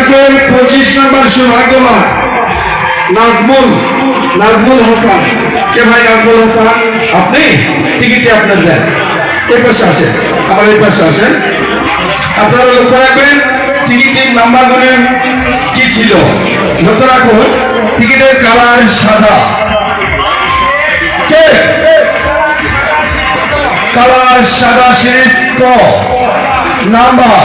থাকবেন পঁচিশ নম্বর সৌভাগ্যবান নাজমুল নাজমুল হাসান। কে ভাই নাজমুল হাসান? আপনি? টিকিটে আপনার দেন। এই পাশে আসেন। আমার এই পাশে আসেন। আপনারা লক্ষ্য রাখবেন, টিকিটের নাম্বারগুলি কি ছিল? লক্ষ্য রাখুন, টিকিটের কালার সাদা। কালার সাদা, সিরিজ নাম্বার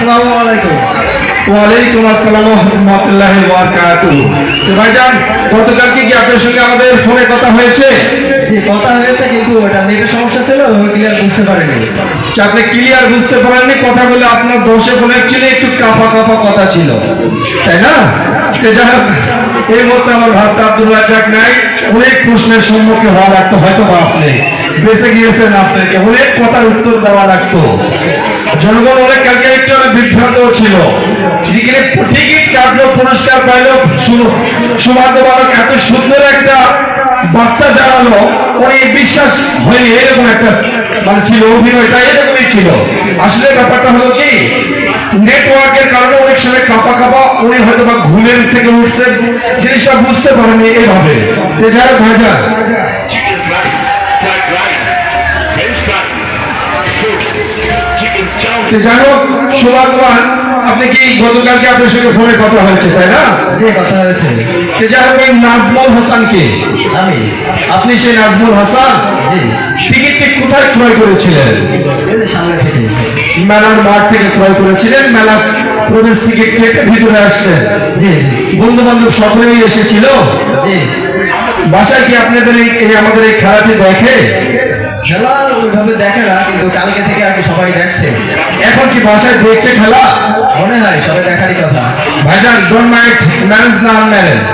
আসসালামু আলাইকুম। ওয়ালাইকুম আসসালাম ওয়া রাহমাতুল্লাহি বারাকাতুহু তো ভাইজান গতকালকে কি আপনার সঙ্গে আমাদের ফোনে কথা হয়েছে? জি কথা হয়েছে কিন্তু ওটা নেটের সমস্যা ছিল ক্লিয়ার বুঝতে পারিনি। আপনি ক্লিয়ার বুঝতে পারেননি কথা আপনার দোষে ফোনে ছিল একটু কাপা কাপা কথা ছিল। তাই না? যাই এই মুহূর্তে আমার ভাস্তা আব্দুল রাজ্জাক নাই অনেক প্রশ্নের সম্মুখীন হওয়া লাগতো হয়তো বা আপনি বেঁচে গিয়েছেন আপনাকে অনেক কথার উত্তর দেওয়া লাগতো। জনগণ অনেক কালকে অনেক বিভ্রান্ত ছিল। যেখানে টিকিট কাটলো পুরস্কার পাইলো, শুনো, সৌভাগ্যবানক, এত সুন্দর একটা বার্তা জানালো, উনি বিশ্বাস হয়নি, এরকম একটা মানে ছিল, অভিনয়টা এরকমই ছিল। আসলে ব্যাপারটা হলো কি নেটওয়ার্কের কারণে অনেক সময় কাপা কাপা উনি হয়তো বা ঘুমের থেকে উঠছেন, জিনিসটা বুঝতে পারেনি এইভাবে যে যাই যাই হোক সৌভাগ্যবান আপনি কি গতকালকে আপনার সঙ্গে ফোনে কথা হয়েছে তাই না? জি কথা হয়েছে। তো যাই হোক এই নাজমুল হাসান আমি। আপনি সেই নাজমুল হাসান? জি। টিকিটটি কোথায় ক্রয় করেছিলেন? থেকে। মেলার মাঠ থেকে ক্রয় করেছিলেন মেলা প্রবেশ টিকিট কেটে ভিতরে জি বন্ধু বান্ধব সকলেই এসেছিল? জি। বাসায় কি আপনাদের এই আমাদের এই খেলাটি দেখে? খেলা ওইভাবে দেখে না কিন্তু কালকে থেকে আর সবাই দেখছে। এখন কি বাসায় দেখছে খেলা? মনে হয় সবাই দেখারই কথা। ভাইজান ডোন্ট মাইন্ড ম্যারেজ না আনম্যারেজ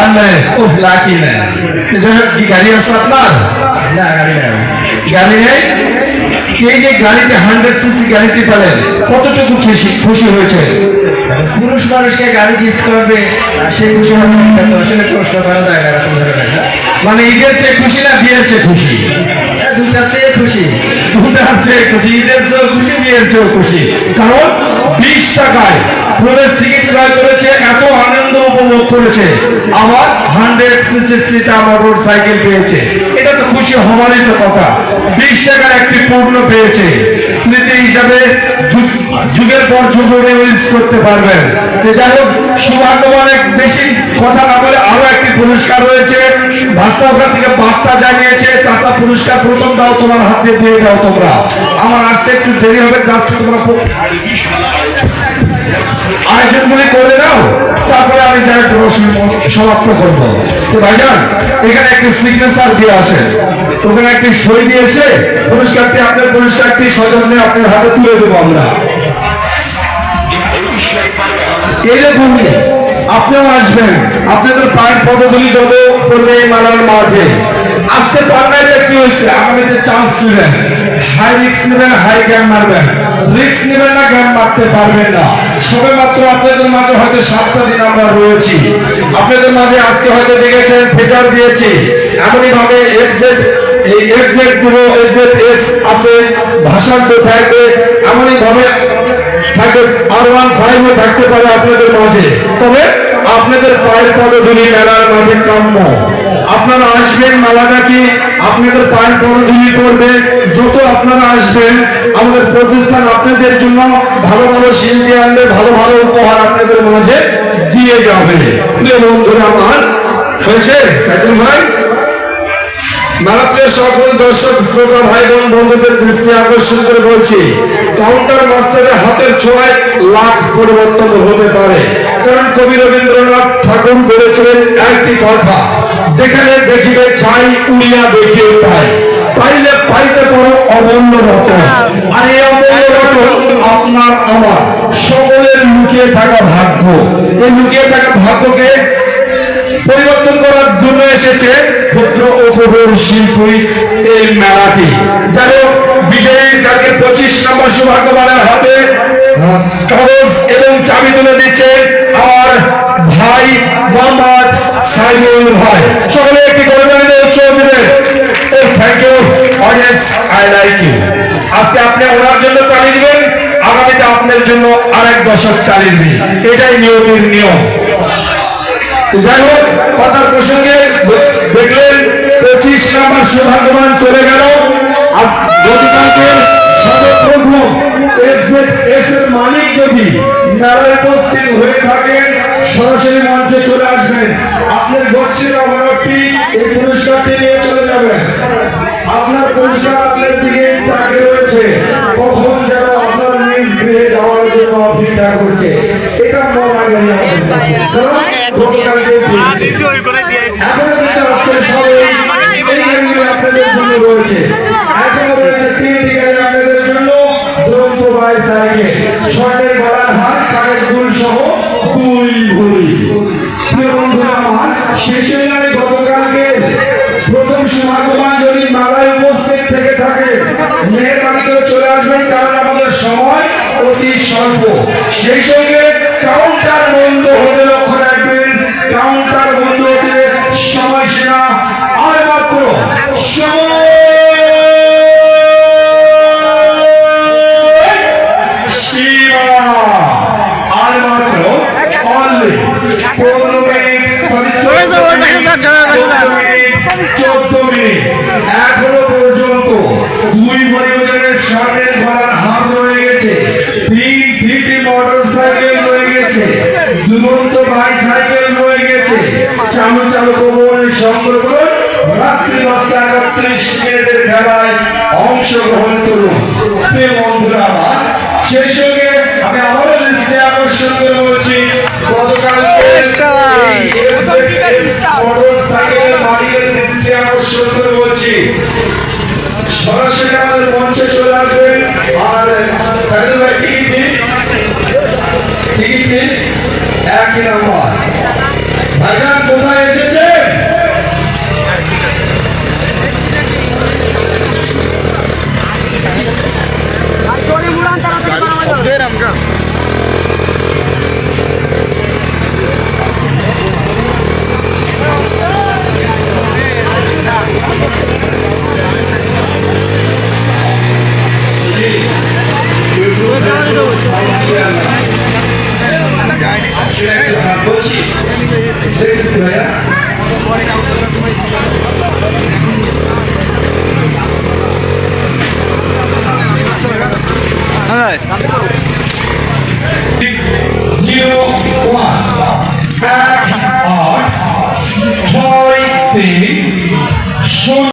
আনম্যারেজ লাকি ম্যান কি গাড়ি আছে আপনার? না গাড়ি নেই। গাড়ি নেই? এই যে গাড়িতে হান্ড্রেড সিসি গাড়িটি পেলেন কতটুকু খুশি খুশি হয়েছে? পুরুষ মানুষকে গাড়ি গিফট করবে সেই খুশি আসলে প্রশ্ন করা যায় না মানে ঈদের চেয়ে খুশি না বিয়ের চেয়ে খুশি? দুটা চেয়ে খুশি। চেয়ে খুশি ঈদের চেয়েও খুশি বিয়ের চেয়েও খুশি। কারণ বিশ টাকায় প্রবেশ টিকিট ক্রয় করেছে এত আনন্দ উপভোগ করেছে। আবার হান্ড্রেড সিসিটা মোটর সাইকেল পেয়েছে। এটা তো খুশি হওয়ারই কথা? বিশ টাকার একটি পূর্ণ পেয়েছে। স্মৃতি হিসাবে যুগের পর যুগ ইউজ করতে পারবেন। যাই হোক সৌভাগ্য অনেক বেশি কথা না বলে আরও একটি পুরস্কার রয়েছে। ভাস্তা থেকে বার্তা জানিয়েছে চাষা পুরস্কার প্রথম দাও, তোমার হাতে দিয়ে দাও তোমরা। আমার আসতে একটু দেরি হবে, জাস্ট তোমরা আয়োজনগুলি করে দাও, তারপরে আমি সমাপ্ত করব। তো ভাইজান, এখানে একটি সিগনেচার দিয়ে আসে ওখানে একটি সই দিয়েছে। পুরস্কারটি আপনার পুরস্কারটি সজন্যে আপনার হাতে তুলে দেবো আমরা। এরকম আপনিও আসবেন। আপনাদের পায়ের পদধূলি যত করবে মালার মাঝে। আজকে পারনাইলে কি হয়েছে, আগামীতে চান্স নেবেন। হাই রিক্স নেবেন, হাই জ্ঞান মারবেন। রিক্স নেবেন না জ্ঞান মারতে পারবেন না। সবে মাত্র আপনাদের মাঝে হয়তো সাতটা দিন আমরা রয়েছি। আপনাদের মাঝে আজকে হয়তো দেখেছেন দিয়েছি। এমনই ভাবে এক্সেট এই দিব এক্সেট এস আছে ভাষান্ত থাকবে। এমনই ভাবে থাকবে আর ওয়ান ফাইভও থাকতে পারে আপনাদের মাঝে। তবে আপনাদের পায়ের পদধূলি মেলার মাঝে কাম্য। আপনারা আসবেন মেলাটা কি? আপনাদের পায়ের পদধূলি করবে যত আপনারা আসবেন, আমাদের প্রতিষ্ঠান আপনাদের জন্য ভালো ভালো শিল্পী আনবে, ভালো ভালো উপহার আপনাদের মাঝে দিয়ে যাবে। প্রিয় বন্ধুরা আমার হয়েছে সাইকেল ভাই? কাউন্টার হাতের ছোঁয়ায় লাখ পরিবর্তন হতে পারে। কারণ কবি রবীন্দ্রনাথ ঠাকুর বলেছিলেন, একটি কথা যেখানে দেখিবে চাই উড়িয়া দেখিও তাই। পাইলে পাইতে পারো অমূল্য রত। আর এই অমূল্য রত আপনার আমার। সকলের লুকিয়ে থাকা ভাগ্য। এই লুকিয়ে থাকা ভাগ্যকে পরিবর্তন করার জন্য এসেছে ক্ষুদ্র ও কঠোর শিল্পী এই মেলাটি। যাই হোক, বিজয়ীর কাকে পঁচিশ নম্বর সৌভাগ্যবানের হাতে কাগজ এবং চাবি তুলে দিচ্ছে ভাই মোহাম্মদ সাইমুল ভাই সকলে একটি গণতান্ত্রিক উৎসব দিবেন। Thank you audience I like you আজকে আপনি ওনার জন্য তালি দিবেন, আগামীতে আপনার জন্য আরেক দশক তালি দিবেন। এটাই নিয়মের নিয়ম। যাই হোক, কথার প্রসঙ্গে দেখলেন, পঁচিশ নাম্বার সৌভাগ্যবান চলে গেল। আজ গতকালকে মালিক যদি মেলায় উপস্থিত সরাসরি মঞ্চে চলে আসবেন আপনার গচ্ছের অবরটি এই পুরস্কারটি চলে যাবেন আপনার পুরস্কার দিকে যেন আপনার নিজ গৃহে যাওয়ার জন্য করছে। এখনও আপনাদের জন্য রয়েছে। এখনও বাইসাইকেল, স্বর্ণের গতকালকে প্রথম সৌভাগ্যবান যদি মেলায় উপস্থিত থেকে থাকে মেহরবানি করে চলে আসবেন কারণ আমাদের সময় অতি স্বল্প। সেই সঙ্গে মিনিটের খেলায় অংশগ্রহণ করুন। প্রিয় বন্ধুরা আমার সেই সঙ্গে আমি আবারও দৃষ্টি আকর্ষণ করে বলছি গতকালকে এই মোটরসাইকেলের মালিকের দৃষ্টি আকর্ষণ করে বলছি সরাসরি আমাদের মঞ্চে চলে আসবেন। আর সাইকেল ভাই টিকিট দিন। টিকিট দিন। একই নাম্বার।